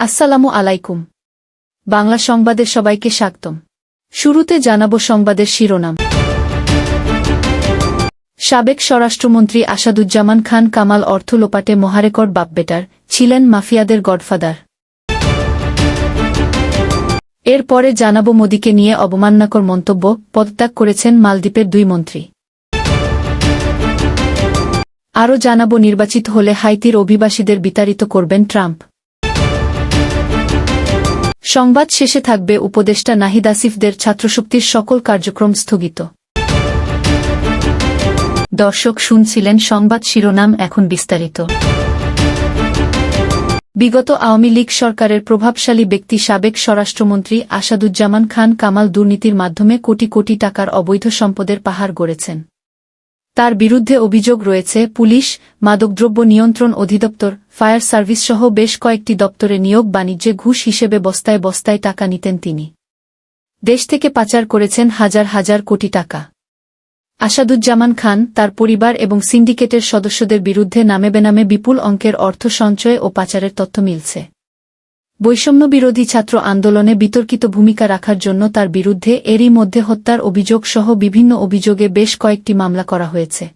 আসসালামু আলাইকুম। বাংলা সংবাদের সবাইকে স্বাগতম। শুরুতে জানাব সংবাদের শিরোনাম। সাবেক স্বরাষ্ট্রমন্ত্রী আসাদুজ্জামান খান কামাল অর্থ লোপাটে মহারেকর্ড বাপবেটার, ছিলেন মাফিয়াদের গডফাদার। এরপরে জানাব মোদীকে নিয়ে অবমাননাকর মন্তব্য, পদত্যাগ করেছেন মালদ্বীপের দুই মন্ত্রী। আরও জানাব নির্বাচিত হলে হাইতির অভিবাসীদের বিতাড়িত করবেন ট্রাম্প। সংবাদ শেষে থাকবে উপদেষ্টা নাহিদ আসিফদের ছাত্রশক্তির সকল কার্যক্রম স্থগিত। দর্শক শুনছিলেন সংবাদ শিরোনাম এখন বিস্তারিত। বিগত আওয়ামী লীগ সরকারের প্রভাবশালী ব্যক্তি সাবেক স্বরাষ্ট্রমন্ত্রী আসাদুজ্জামান খান কামাল দুর্নীতির মাধ্যমে কোটি কোটি টাকার অবৈধ সম্পদের পাহাড় গড়েছেন। তার বিরুদ্ধে অভিযোগ রয়েছে, পুলিশ, মাদকদ্রব্য নিয়ন্ত্রণ অধিদপ্তর, ফায়ার সার্ভিস সহ বেশ কয়েকটি দপ্তরে নিয়োগ বাণিজ্যে ঘুষ হিসেবে বস্তায় বস্তায় টাকা নিতেন তিনি। দেশ থেকে পাচার করেছেন হাজার হাজার কোটি টাকা। আসাদুজ্জামান খান, তার পরিবার এবং সিন্ডিকেটের সদস্যদের বিরুদ্ধে নামে বেনামে বিপুল অঙ্কের অর্থ সঞ্চয় ও পাচারের তথ্য মিলছে। বৈষম্য বিরোধী ছাত্র আন্দোলনে বিতর্কিত ভূমিকা রাখার জন্য তার বিরুদ্ধে এরই মধ্যে হত্যার অভিযোগ সহ বিভিন্ন অভিযোগে বেশ কয়েকটি মামলা করা হয়েছে।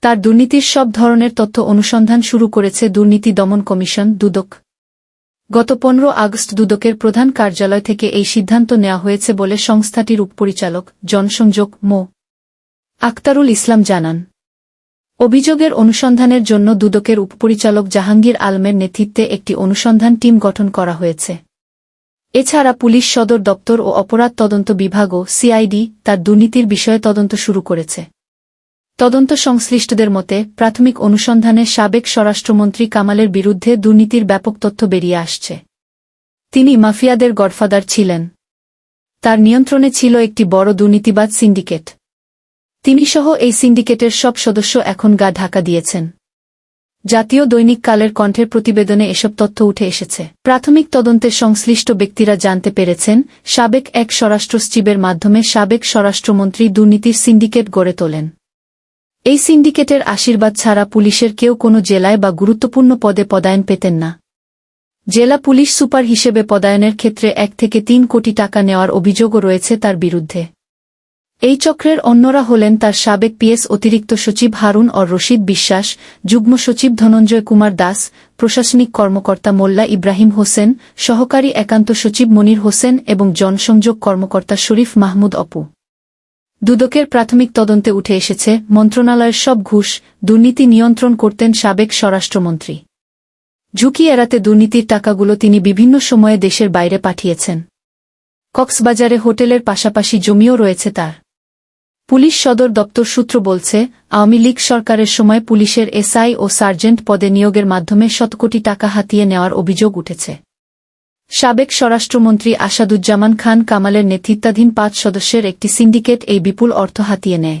তার দুর্নীতির সব ধরনের তথ্য অনুসন্ধান শুরু করেছে দুর্নীতি দমন কমিশন, দুদক। গত পনেরো আগস্ট দুদকের প্রধান কার্যালয় থেকে এই সিদ্ধান্ত নেওয়া হয়েছে বলে সংস্থাটির উপপরিচালক, জনসংযোগ মো. আক্তারুল ইসলাম জানান। অভিযোগের অনুসন্ধানের জন্য দুদকের উপপরিচালক জাহাঙ্গীর আলমের নেতৃত্বে একটি অনুসন্ধান টিম গঠন করা হয়েছে। এছাড়া পুলিশ সদর দপ্তর ও অপরাধ তদন্ত বিভাগও সিআইডি তার দুর্নীতির বিষয়ে তদন্ত শুরু করেছে। তদন্ত সংশ্লিষ্টদের মতে, প্রাথমিক অনুসন্ধানে সাবেক স্বরাষ্ট্রমন্ত্রী কামালের বিরুদ্ধে দুর্নীতির ব্যাপক তথ্য বেরিয়ে আসছে। তিনি মাফিয়াদের গডফাদার ছিলেন। তার নিয়ন্ত্রণে ছিল একটি বড় দুর্নীতিবাদ সিন্ডিকেট। তিনি সহ এই সিন্ডিকেটের সব সদস্য এখন গা ঢাকা দিয়েছেন। জাতীয় দৈনিক কালের কণ্ঠের প্রতিবেদনে এসব তথ্য উঠে এসেছে। প্রাথমিক তদন্তের সংশ্লিষ্ট ব্যক্তিরা জানতে পেরেছেন, সাবেক এক স্বরাষ্ট্র সচিবের মাধ্যমে সাবেক স্বরাষ্ট্রমন্ত্রী দুর্নীতির সিন্ডিকেট গড়ে তোলেন। এই সিন্ডিকেটের আশীর্বাদ ছাড়া পুলিশের কেউ কোনো জেলায় বা গুরুত্বপূর্ণ পদে পদায়ন পেতেন না। জেলা পুলিশ সুপার হিসেবে পদায়নের ক্ষেত্রে এক থেকে তিন কোটি টাকা নেওয়ার অভিযোগও রয়েছে তার বিরুদ্ধে। এই চক্রের অন্যরা হলেন তার সাবেক পিএস অতিরিক্ত সচিব হারুন অর রশিদ বিশ্বাস, যুগ্ম সচিব ধনঞ্জয় কুমার দাস, প্রশাসনিক কর্মকর্তা মোল্লা ইব্রাহিম হোসেন, সহকারী একান্ত সচিব মনির হোসেন এবং জনসংযোগ কর্মকর্তা শরীফ মাহমুদ অপু। দুদকের প্রাথমিক তদন্তে উঠে এসেছে, মন্ত্রণালয়ের সব ঘুষ, দুর্নীতি নিয়ন্ত্রণ করতেন সাবেক স্বরাষ্ট্রমন্ত্রী। ঝুঁকি এড়াতে দুর্নীতির টাকাগুলো তিনি বিভিন্ন সময়ে দেশের বাইরে পাঠিয়েছেন। কক্সবাজারে হোটেলের পাশাপাশি জমিও রয়েছে তার। পুলিশ সদর দপ্তর সূত্র বলছে, আওয়ামী লীগ সরকারের সময় পুলিশের এসআই ও সার্জেন্ট পদে নিয়োগের মাধ্যমে শতকোটি টাকা হাতিয়ে নেওয়ার অভিযোগ উঠেছে। সাবেক স্বরাষ্ট্রমন্ত্রী আসাদুজ্জামান খান কামালের নেতৃত্বাধীন পাঁচ সদস্যের একটি সিন্ডিকেট এই বিপুল অর্থ হাতিয়ে নেয়।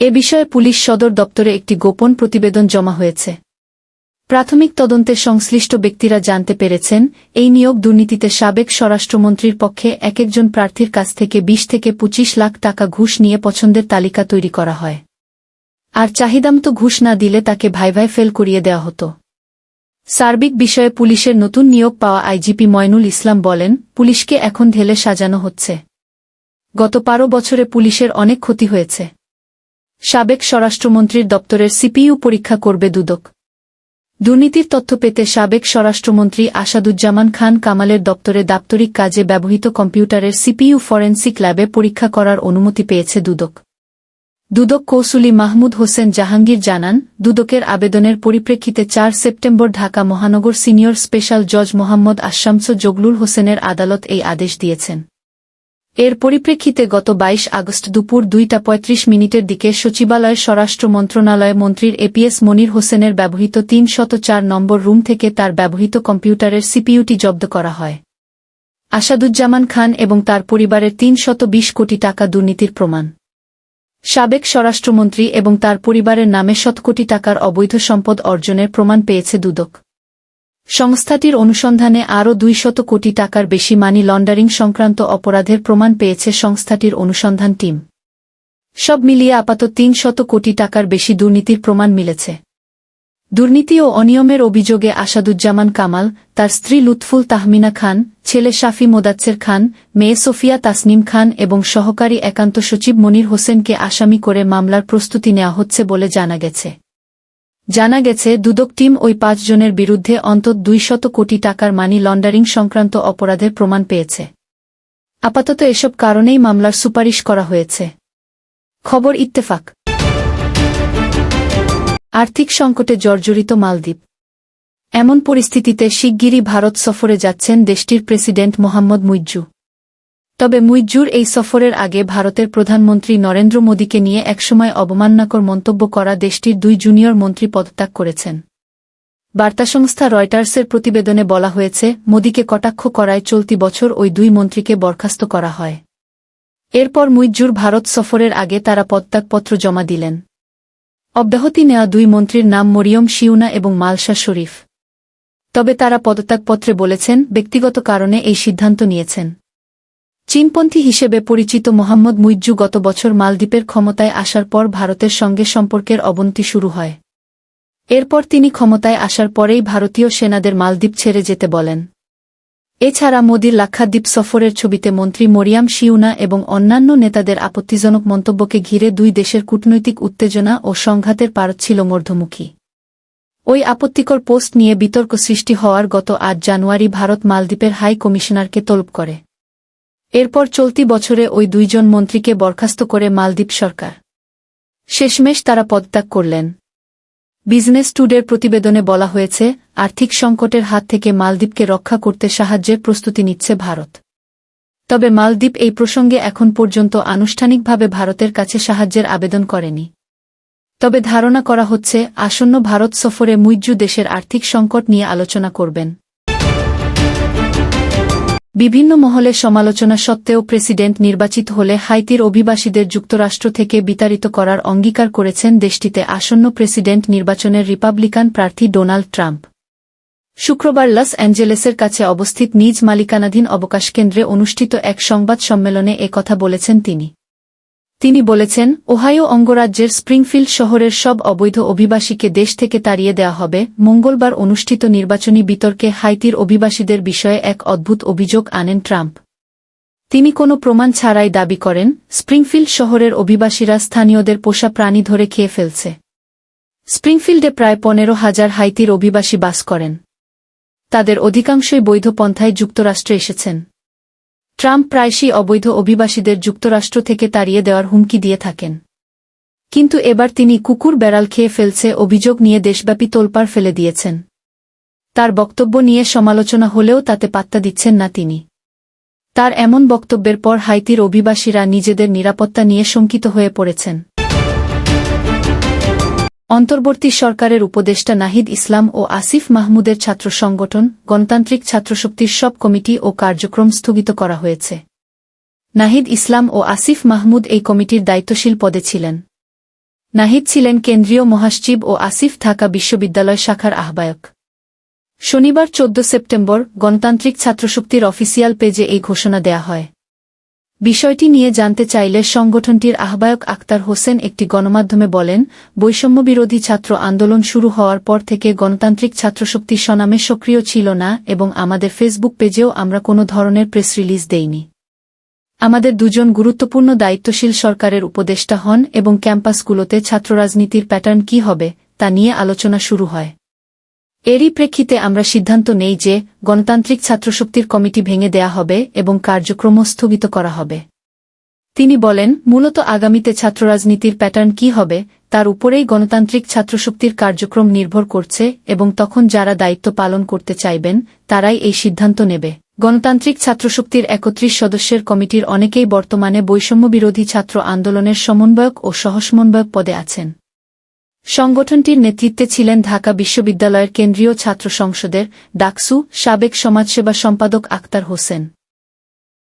এ বিষয়ে পুলিশ সদর দপ্তরে একটি গোপন প্রতিবেদন জমা হয়েছে। প্রাথমিক তদন্তে সংশ্লিষ্ট ব্যক্তিরা জানতে পেরেছেন, এই নিয়োগ দুর্নীতিতে সাবেক স্বরাষ্ট্রমন্ত্রীর পক্ষে এক একজন প্রার্থীর কাছ থেকে ২০ থেকে ২৫ লাখ টাকা ঘুষ নিয়ে পছন্দের তালিকা তৈরি করা হয়। আর চাহিদামতো ঘুষ না দিলে তাকে ভাই ভাই ফেল করিয়ে দেওয়া হতো। সার্বিক বিষয়ে পুলিশের নতুন নিয়োগ পাওয়া আইজিপি ময়নুল ইসলাম বলেন, পুলিশকে এখন ঢেলে সাজানো হচ্ছে। গত বারো বছরে পুলিশের অনেক ক্ষতি হয়েছে। সাবেক স্বরাষ্ট্রমন্ত্রীর দপ্তরের সিপিইউ পরীক্ষা করবে দুদক। দুর্নীতির তথ্য পেতে সাবেক স্বরাষ্ট্রমন্ত্রী আসাদুজ্জামান খান কামালের দপ্তরে দাপ্তরিক কাজে ব্যবহৃত কম্পিউটারের সিপিইউ ফরেন্সিক ল্যাবে পরীক্ষা করার অনুমতি পেয়েছে দুদক। দুদক কৌসুলি মাহমুদ হোসেন জাহাঙ্গীর জানান, দুদকের আবেদনের পরিপ্রেক্ষিতে চার সেপ্টেম্বর ঢাকা মহানগর সিনিয়র স্পেশাল জজ মোহাম্মদ আশামস জগলুল হোসেনের আদালত এই আদেশ দিয়েছেন। এর পরিপ্রেক্ষিতে গত ২২ আগস্ট দুপুর দুইটা পঁয়ত্রিশ মিনিটের দিকে সচিবালয়ের স্বরাষ্ট্র মন্ত্রণালয় মন্ত্রীর এপিএস মনির হোসেনের ব্যবহৃত তিন শত চার নম্বর রুম থেকে তার ব্যবহৃত কম্পিউটারের সিপিইউটি জব্দ করা হয়। আসাদুজ্জামান খান এবং তার পরিবারের তিন শত বিশ কোটি টাকা দুর্নীতির প্রমাণ। সাবেক স্বরাষ্ট্রমন্ত্রী এবং তার পরিবারের নামে শত কোটি টাকার অবৈধ সম্পদ অর্জনের প্রমাণ পেয়েছে দুদক। সংস্থাটির অনুসন্ধানে আরও দুইশত কোটি টাকার বেশি মানি লন্ডারিং সংক্রান্ত অপরাধের প্রমাণ পেয়েছে সংস্থাটির অনুসন্ধান টিম। সব মিলিয়ে আপাতত তিন শত কোটি টাকার বেশি দুর্নীতির প্রমাণ মিলেছে। দুর্নীতি ও অনিয়মের অভিযোগে আসাদুজ্জামান কামাল, তার স্ত্রী লুৎফুল তাহমিনা খান, ছেলে শাফি মোদাচ্ছের খান, মেয়ে সোফিয়া তাসনিম খান এবং সহকারী একান্ত সচিব মনির হোসেনকে আসামি করে মামলার প্রস্তুতি নেওয়া হচ্ছে বলে জানা গেছে। জানা গেছে, দুদক টিম ওই পাঁচজনের বিরুদ্ধে অন্তত দুইশত কোটি টাকার মানি লন্ডারিং সংক্রান্ত অপরাধের প্রমাণ পেয়েছে। আপাতত এসব কারণেই মামলার সুপারিশ করা হয়েছে। খবর ইত্তেফাক। আর্থিক সংকটে জর্জরিত মালদ্বীপ। এমন পরিস্থিতিতে শিগগিরই ভারত সফরে যাচ্ছেন দেশটির প্রেসিডেন্ট মোহাম্মদ মুইজ্জু। তবে মুইজ্জুর এই সফরের আগে ভারতের প্রধানমন্ত্রী নরেন্দ্র মোদীকে নিয়ে একসময় অবমাননাকর মন্তব্য করা দেশটির দুই জুনিয়র মন্ত্রী পদত্যাগ করেছেন। বার্তা সংস্থা রয়টার্সের প্রতিবেদনে বলা হয়েছে, মোদীকে কটাক্ষ করায় চলতি বছর ওই দুই মন্ত্রীকে বরখাস্ত করা হয়। এরপর মুইজ্জুর ভারত সফরের আগে তারা পদত্যাগপত্র জমা দিলেন। অব্যাহতি নেওয়া দুই মন্ত্রীর নাম মরিয়ম শিউনা এবং মালশা শরীফ। তবে তারা পদত্যাগপত্রে বলেছেন, ব্যক্তিগত কারণে এই সিদ্ধান্ত নিয়েছেন। চীনপন্থী হিসেবে পরিচিত মোহাম্মদ মুইজ্জু গত বছর মালদ্বীপের ক্ষমতায় আসার পর ভারতের সঙ্গে সম্পর্কের অবনতি শুরু হয়। এরপর তিনি ক্ষমতায় আসার পরেই ভারতীয় সেনাদের মালদ্বীপ ছেড়ে যেতে বলেন। এছাড়া মোদির লাক্ষাদ্বীপ সফরের ছবিতে মন্ত্রী মরিয়াম শিউনা এবং অন্যান্য নেতাদের আপত্তিজনক মন্তব্যকে ঘিরে দুই দেশের কূটনৈতিক উত্তেজনা ও সংঘাতের পারদ ছিল মর্ধমুখী। ওই আপত্তিকর পোস্ট নিয়ে বিতর্ক সৃষ্টি হওয়ার গত আট জানুয়ারি ভারত মালদ্বীপের হাই কমিশনারকে তলব করে। এরপর চলতি বছরে ওই দুইজন মন্ত্রীকে বরখাস্ত করে মালদ্বীপ সরকার। শেষমেশ তারা পদত্যাগ করলেন। বিজনেস টুডের প্রতিবেদনে বলা হয়েছে, আর্থিক সংকটের হাত থেকে মালদ্বীপকে রক্ষা করতে সাহায্যের প্রস্তুতি নিচ্ছে ভারত। তবে মালদ্বীপ এই প্রসঙ্গে এখন পর্যন্ত আনুষ্ঠানিকভাবে ভারতের কাছে সাহায্যের আবেদন করেনি। তবে ধারণা করা হচ্ছে, আসন্ন ভারত সফরে মুইজ্জু দেশের আর্থিক সংকট নিয়ে আলোচনা করবেন। বিভিন্ন মহলে সমালোচনা সত্ত্বেও প্রেসিডেন্ট নির্বাচিত হলে হাইতির অভিবাসীদের যুক্তরাষ্ট্র থেকে বিতাড়িত করার অঙ্গীকার করেছেন দেশটিতে আসন্ন প্রেসিডেন্ট নির্বাচনের রিপাবলিকান প্রার্থী ডোনাল্ড ট্রাম্প। শুক্রবার লস অ্যাঞ্জেলেসের কাছে অবস্থিত নিজ মালিকানাধীন অবকাশ কেন্দ্রে অনুষ্ঠিত এক সংবাদ সম্মেলনে কথা বলেছেন তিনি। তিনি বলেছেন, ওহাইও অঙ্গরাজ্যের স্প্রিংফিল্ড শহরের সব অবৈধ অভিবাসীকে দেশ থেকে তাড়িয়ে দেওয়া হবে। মঙ্গলবার অনুষ্ঠিত নির্বাচনী বিতর্কে হাইতির অভিবাসীদের বিষয়ে এক অদ্ভুত অভিযোগ আনেন ট্রাম্প। তিনি কোনো প্রমাণ ছাড়াই দাবি করেন, স্প্রিংফিল্ড শহরের অভিবাসীরা স্থানীয়দের পোষা প্রাণী ধরে খেয়ে ফেলছে। স্প্রিংফিল্ডে প্রায় পনেরো হাজার হাইতির অভিবাসী বাস করেন। তাদের অধিকাংশই বৈধ পন্থায় যুক্তরাষ্ট্রে এসেছেন। ট্রাম্প প্রায়শই অবৈধ অভিবাসীদের যুক্তরাষ্ট্র থেকে তাড়িয়ে দেওয়ার হুমকি দিয়ে থাকেন। কিন্তু এবার তিনি কুকুর বেড়াল খেয়ে ফেলছে অভিযোগ নিয়ে দেশব্যাপী তোলপাড় ফেলে দিয়েছেন। তার বক্তব্য নিয়ে সমালোচনা হলেও তাতে পাত্তা দিচ্ছেন না তিনি। তার এমন বক্তব্যের পর হাইতির অভিবাসীরা নিজেদের নিরাপত্তা নিয়ে শঙ্কিত হয়ে পড়েছেন। অন্তর্বর্তী সরকারের উপদেষ্টা নাহিদ ইসলাম ও আসিফ মাহমুদের ছাত্র সংগঠন, গণতান্ত্রিক ছাত্রশক্তির সব কমিটি ও কার্যক্রম স্থগিত করা হয়েছে। নাহিদ ইসলাম ও আসিফ মাহমুদ এই কমিটির দায়িত্বশীল পদে ছিলেন। নাহিদ ছিলেন কেন্দ্রীয় মহাসচিব ও আসিফ ঢাকা বিশ্ববিদ্যালয় শাখার আহ্বায়ক। শনিবার চোদ্দ সেপ্টেম্বর গণতান্ত্রিক ছাত্রশক্তির অফিসিয়াল পেজে এই ঘোষণা দেয়া হয়। বিষয়টি নিয়ে জানতে চাইলে সংগঠনটির আহ্বায়ক আক্তার হোসেন একটি গণমাধ্যমে বলেন বৈষম্যবিরোধী ছাত্র আন্দোলন শুরু হওয়ার পর থেকে গণতান্ত্রিক ছাত্রশক্তি সনামে সক্রিয় ছিল না এবং আমাদের ফেসবুক পেজেও আমরা কোনো ধরনের প্রেস রিলিজ দেইনি। আমাদের দুজন গুরুত্বপূর্ণ দায়িত্বশীল সরকারের উপদেষ্টা হন এবং ক্যাম্পাসগুলোতে ছাত্ররাজনীতির প্যাটার্ন কি হবে, তা নিয়ে আলোচনা শুরু হয়। এরই প্রেক্ষিতে আমরা সিদ্ধান্ত নেই যে গণতান্ত্রিক ছাত্রশক্তির কমিটি ভেঙে দেয়া হবে এবং কার্যক্রম স্থগিত করা হবে। তিনি বলেন, মূলত আগামীতে ছাত্ররাজনীতির প্যাটার্ন কি হবে, তার উপরেই গণতান্ত্রিক ছাত্রশক্তির কার্যক্রম নির্ভর করছে এবং তখন যারা দায়িত্ব পালন করতে চাইবেন, তারাই এই সিদ্ধান্ত নেবে। গণতান্ত্রিক ছাত্রশক্তির একত্রিশ সদস্যের কমিটির অনেকেই বর্তমানে বৈষম্যবিরোধী ছাত্র আন্দোলনের সমন্বয়ক ও সহসমন্বয়ক পদে আছেন। সংগঠনটির নেতৃত্বে ছিলেন ঢাকা বিশ্ববিদ্যালয়ের কেন্দ্রীয় ছাত্র সংসদের ডাকসু সাবেক সমাজসেবা সম্পাদক আক্তার হোসেন।